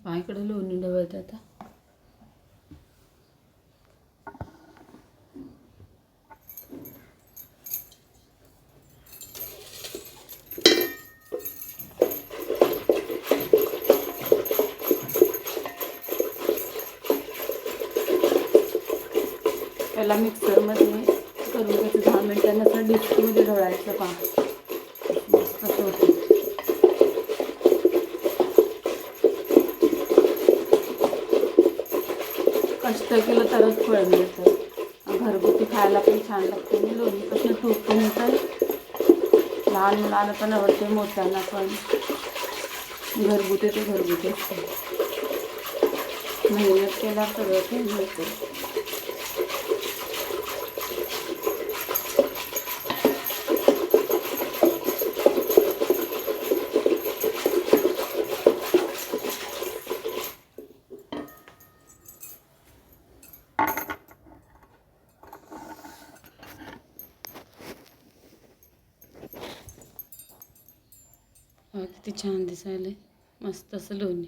पायकडे लोणी डवळते आता. पहिला मिक्सरमध्ये करून घ्यायचं. दहा मिनिटांनंतर डिस्कमध्ये ढवळायचं पा कसं कष्ट केलं तरच फळ मिळतं. घरगुती खायला पण छान लागते. आणि लोणीपासून तूप पण येतं लहान मुलांना पण आवडते मोठ्यांना पण. घरगुती ते घरगुती असते. मेहनत केला सगळं काही मिळतं. किती छान दिसायला मस्त असं लोणी.